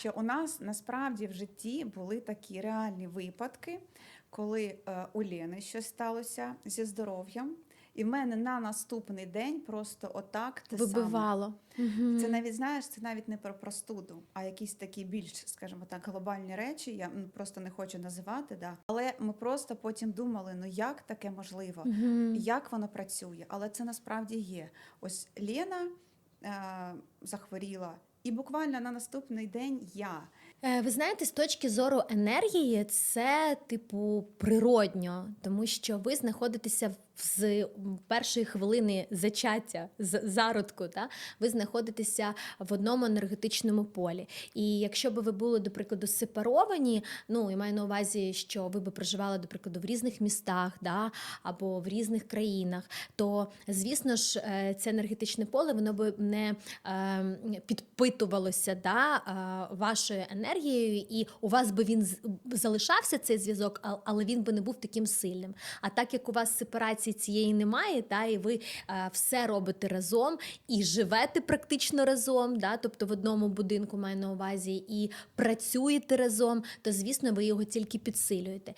Що у нас насправді в житті були такі реальні випадки, коли е, у Лєни щось сталося зі здоров'ям, і в мене на наступний день просто отак те саме. Це навіть знаєш, це навіть не про простуду, а якісь такі більш, скажімо так, глобальні речі. Я просто не хочу називати. Да. Але ми просто потім думали: ну як таке можливо, як воно працює. Але це насправді є. Ось Лена е, захворіла, і буквально на наступний день я. Е, Ви знаєте, з точки зору енергії, це типу природньо, тому що ви знаходитеся з першої хвилини зачаття з зародку, та ви знаходитеся в одному енергетичному полі. І якщо би ви були, до прикладу, сепаровані, ну і маю на увазі, що ви би проживали, до прикладу, в різних містах, да, або в різних країнах, то звісно ж е, це енергетичне поле, воно би не е, підпитувалося да, вашою енергією, і у вас би він залишався цей зв'язок, але він би не був таким сильним. А так як у вас сепарації цієї немає, та, і ви все робите разом і живете практично разом, да, тобто в одному будинку маю на увазі, і працюєте разом, то звісно ви його тільки підсилюєте.